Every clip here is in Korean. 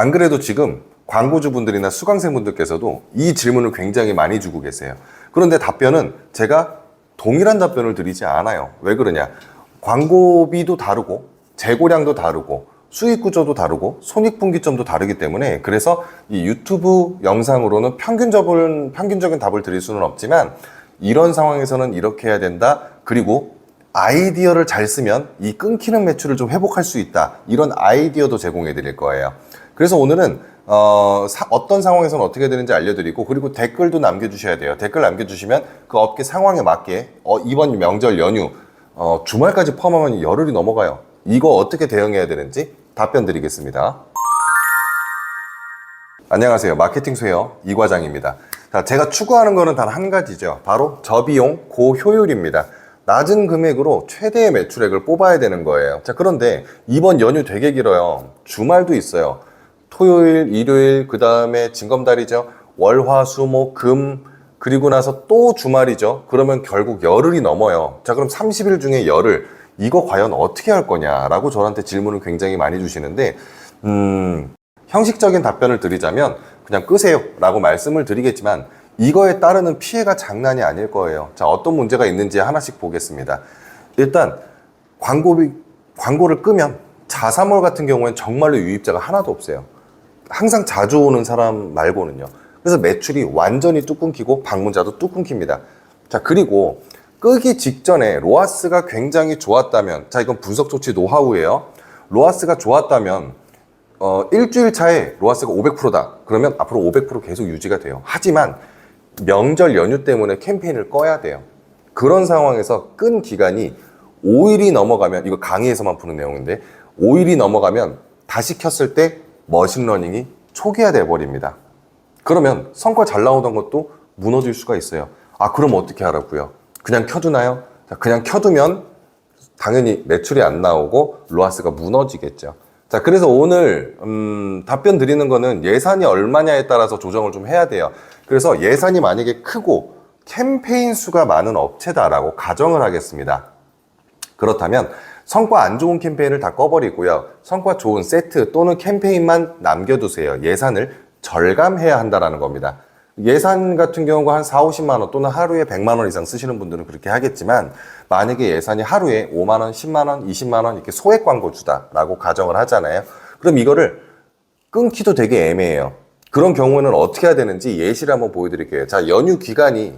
안 그래도 지금 광고주분들이나 수강생분들께서도 이 질문을 굉장히 많이 주고 계세요. 그런데 답변은 제가 동일한 답변을 드리지 않아요. 왜 그러냐? 광고비도 다르고 재고량도 다르고 수익 구조도 다르고 손익분기점도 다르기 때문에 그래서 이 유튜브 영상으로는 평균적인 평균적인 답을 드릴 수는 없지만 이런 상황에서는 이렇게 해야 된다. 그리고 아이디어를 잘 쓰면 이 끊기는 매출을 좀 회복할 수 있다. 이런 아이디어도 제공해 드릴 거예요. 그래서 오늘은 어, 떤 상황에서는 어떻게 되는지 알려드리고 그리고 댓글도 남겨주셔야 돼요. 댓글 남겨주시면 그 업계 상황에 맞게 어, 이번 명절 연휴 어, 주말까지 포함하면 열흘이 넘어가요. 이거 어떻게 대응해야 되는지 답변 드리겠습니다. 안녕하세요. 마케팅 수요 이 과장입니다. 자, 제가 추구하는 거는 단한 가지죠. 바로 저비용 고효율입니다. 낮은 금액으로 최대의 매출액을 뽑아야 되는 거예요. 자, 그런데 이번 연휴 되게 길어요. 주말도 있어요. 토요일, 일요일, 그 다음에 징검달이죠. 월, 화, 수, 목, 금, 그리고 나서 또 주말이죠. 그러면 결국 열흘이 넘어요. 자, 그럼 30일 중에 열흘. 이거 과연 어떻게 할 거냐라고 저한테 질문을 굉장히 많이 주시는데, 음, 형식적인 답변을 드리자면 그냥 끄세요 라고 말씀을 드리겠지만 이거에 따르는 피해가 장난이 아닐 거예요. 자, 어떤 문제가 있는지 하나씩 보겠습니다. 일단 광고비, 광고를 끄면 자사몰 같은 경우엔 정말로 유입자가 하나도 없어요. 항상 자주 오는 사람 말고는요. 그래서 매출이 완전히 뚝 끊기고 방문자도 뚝 끊깁니다. 자, 그리고 끄기 직전에 로아스가 굉장히 좋았다면, 자, 이건 분석 조치 노하우예요. 로아스가 좋았다면, 어, 일주일 차에 로아스가 500%다. 그러면 앞으로 500% 계속 유지가 돼요. 하지만 명절 연휴 때문에 캠페인을 꺼야 돼요. 그런 상황에서 끈 기간이 5일이 넘어가면, 이거 강의에서만 푸는 내용인데, 5일이 넘어가면 다시 켰을 때 머신러닝이 초기화돼 버립니다. 그러면 성과 잘 나오던 것도 무너질 수가 있어요. 아, 그럼 어떻게 하라고요? 그냥 켜두나요? 자, 그냥 켜두면 당연히 매출이 안 나오고 로아스가 무너지겠죠. 자, 그래서 오늘 음, 답변 드리는 거는 예산이 얼마냐에 따라서 조정을 좀 해야 돼요. 그래서 예산이 만약에 크고 캠페인 수가 많은 업체다라고 가정을 하겠습니다. 그렇다면 성과 안 좋은 캠페인을 다 꺼버리고요. 성과 좋은 세트 또는 캠페인만 남겨두세요. 예산을 절감해야 한다라는 겁니다. 예산 같은 경우가 한 4, 50만 원 또는 하루에 100만 원 이상 쓰시는 분들은 그렇게 하겠지만 만약에 예산이 하루에 5만 원, 10만 원, 20만 원 이렇게 소액 광고주다라고 가정을 하잖아요. 그럼 이거를 끊기도 되게 애매해요. 그런 경우에는 어떻게 해야 되는지 예시를 한번 보여드릴게요. 자, 연휴 기간이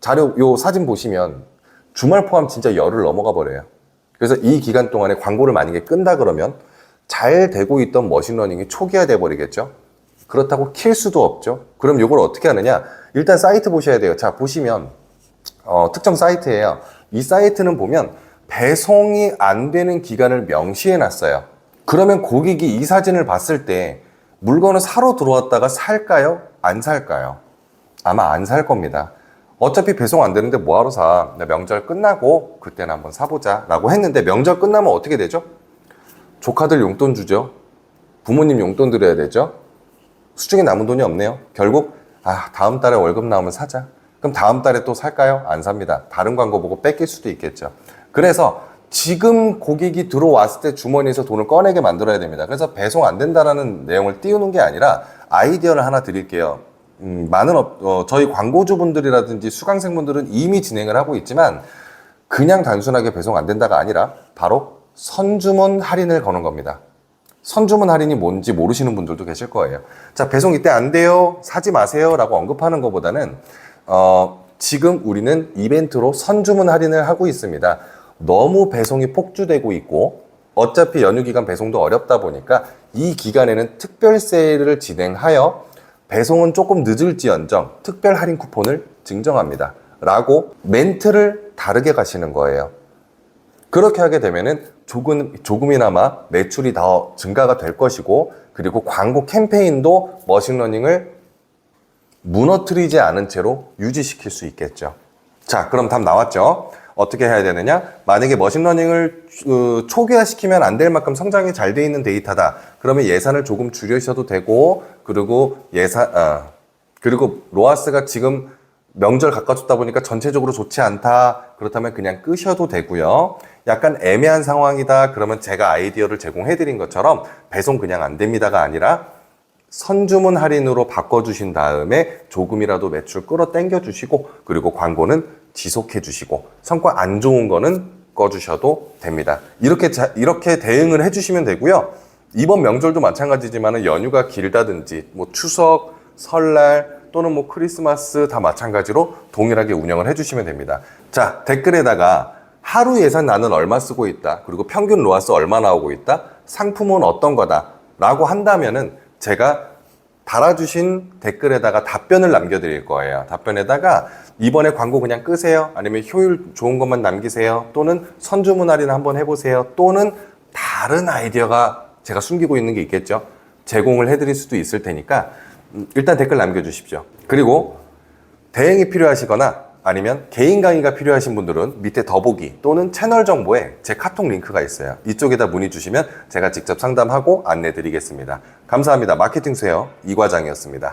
자료 요 사진 보시면 주말 포함 진짜 열흘 넘어가 버려요. 그래서 이 기간 동안에 광고를 만약에 끈다 그러면 잘 되고 있던 머신러닝이 초기화돼 버리겠죠. 그렇다고 킬 수도 없죠. 그럼 이걸 어떻게 하느냐? 일단 사이트 보셔야 돼요. 자, 보시면 어, 특정 사이트예요. 이 사이트는 보면 배송이 안 되는 기간을 명시해 놨어요. 그러면 고객이 이 사진을 봤을 때 물건을 사러 들어왔다가 살까요? 안 살까요? 아마 안 살 겁니다. 어차피 배송 안 되는데 뭐하러 사? 나 명절 끝나고 그때는 한번 사보자 라고 했는데 명절 끝나면 어떻게 되죠? 조카들 용돈 주죠. 부모님 용돈 드려야 되죠. 수중에 남은 돈이 없네요. 결국 아 다음 달에 월급 나오면 사자. 그럼 다음 달에 또 살까요? 안 삽니다. 다른 광고 보고 뺏길 수도 있겠죠. 그래서 지금 고객이 들어왔을 때 주머니에서 돈을 꺼내게 만들어야 됩니다. 그래서 배송 안 된다라는 내용을 띄우는 게 아니라 아이디어를 하나 드릴게요. 음, 많은 업, 어, 저희 광고주분들이라든지 수강생분들은 이미 진행을 하고 있지만 그냥 단순하게 배송 안 된다가 아니라 바로 선주문 할인을 거는 겁니다. 선주문 할인이 뭔지 모르시는 분들도 계실 거예요. 자, 배송 이때 안 돼요. 사지 마세요. 라고 언급하는 것보다는, 어, 지금 우리는 이벤트로 선주문 할인을 하고 있습니다. 너무 배송이 폭주되고 있고, 어차피 연휴 기간 배송도 어렵다 보니까 이 기간에는 특별 세일을 진행하여 배송은 조금 늦을지언정 특별 할인 쿠폰을 증정합니다. 라고 멘트를 다르게 가시는 거예요. 그렇게 하게 되면은 조금, 조금이나마 매출이 더 증가가 될 것이고, 그리고 광고 캠페인도 머신러닝을 무너뜨리지 않은 채로 유지시킬 수 있겠죠. 자, 그럼 답 나왔죠? 어떻게 해야 되느냐? 만약에 머신러닝을 어, 초기화시키면 안 될 만큼 성장이 잘 돼 있는 데이터다. 그러면 예산을 조금 줄여셔도 되고, 그리고 예산, 아, 그리고 로아스가 지금 명절 가까워졌다 보니까 전체적으로 좋지 않다. 그렇다면 그냥 끄셔도 되고요. 약간 애매한 상황이다. 그러면 제가 아이디어를 제공해 드린 것처럼 배송 그냥 안 됩니다가 아니라 선주문 할인으로 바꿔주신 다음에 조금이라도 매출 끌어당겨 주시고 그리고 광고는 지속해 주시고 성과 안 좋은 거는 꺼주셔도 됩니다. 이렇게 자- 이렇게 대응을 해주시면 되고요. 이번 명절도 마찬가지지만 연휴가 길다든지 뭐 추석, 설날 또는 뭐 크리스마스 다 마찬가지로 동일하게 운영을 해주시면 됩니다. 자 댓글에다가 하루 예산 나는 얼마 쓰고 있다. 그리고 평균 로아스 얼마 나오고 있다. 상품은 어떤 거다. 라고 한다면은 제가 달아주신 댓글에다가 답변을 남겨드릴 거예요. 답변에다가 이번에 광고 그냥 끄세요. 아니면 효율 좋은 것만 남기세요. 또는 선주문 할인 한번 해보세요. 또는 다른 아이디어가 제가 숨기고 있는 게 있겠죠. 제공을 해드릴 수도 있을 테니까 음, 일단 댓글 남겨주십시오. 그리고 대행이 필요하시거나 아니면 개인 강의가 필요하신 분들은 밑에 더보기 또는 채널 정보에 제 카톡 링크가 있어요. 이쪽에다 문의 주시면 제가 직접 상담하고 안내 드리겠습니다. 감사합니다. 마케팅 수요 이과장이었습니다.